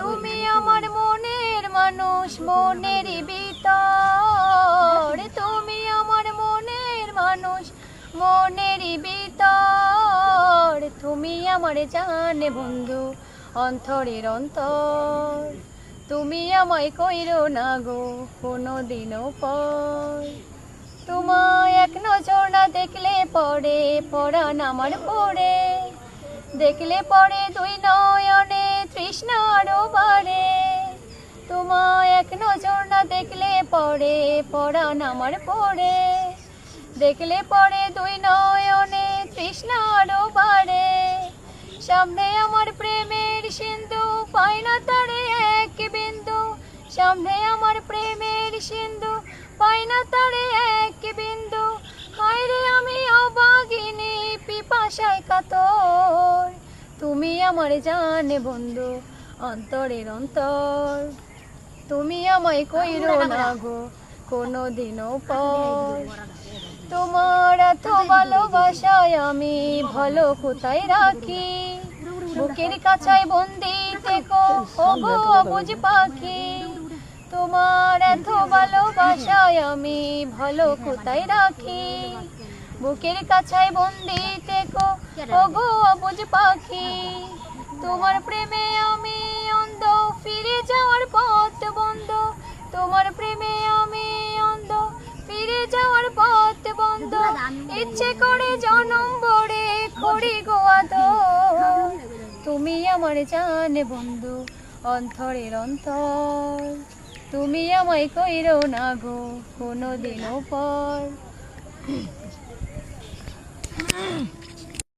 তুমি আমার মনের মানুষ, মনের ভিতর। তুমি আমার মনের মানুষ, মনের ভিতর। তুমি আমার জানে বন্ধু, অন্তরের অন্তর। তুমি আমায় কইরো না গো কোনো দিনও পর। তোমায় এক নজর না দেখলে পড়ে পড়ান আমার পড়ে দেখলে পরে দুই নয়নে তৃষ্ণারও বাড়ে তোমায় এক নজর না দেখলে পরে পড়ান আমার পড়ে। দেখলে পরে দুই নয়নে তৃষ্ণারও বাড়ে সামনে আমার প্রেমের সিন্ধু পাই না তারে এক বিন্দু। সামনে আমার প্রেমের সিন্ধু পাই না তারে এক বিন্দু। হায় রে আমি অবাগিনী, পিপাসায় কাতর। তুমি আমার জানে বন্ধু অন্তরের অন্তর। তুমি আমায় কইরো না গো কোনো দিনও পর তোমার এত ভালোবাসায় আমি ভালো কোথায় রাখি বুকের কাছায় বন্দি থেকো ও গো অবুঝ পাখি তোমার এত ভালোবাসায় আমি ভালো কোথায় রাখি বুকের কাছায় বন্দি থেকো ও গো অবুঝ পাখি তোমার প্রেমে আমি অন্ধ। ফিরে যাওয়ার পথ বন্ধ। তোমার প্রেমে আমি অন্ধ। ফিরে যাওয়ার পথ বন্ধ। ইচ্ছে করে জনম বড়ে করি গোয়াদ তুমি আমার জানে বন্ধু অন্তরের অন্তর। তুমি আমায় কইরো না গো কোনো দিনও পর।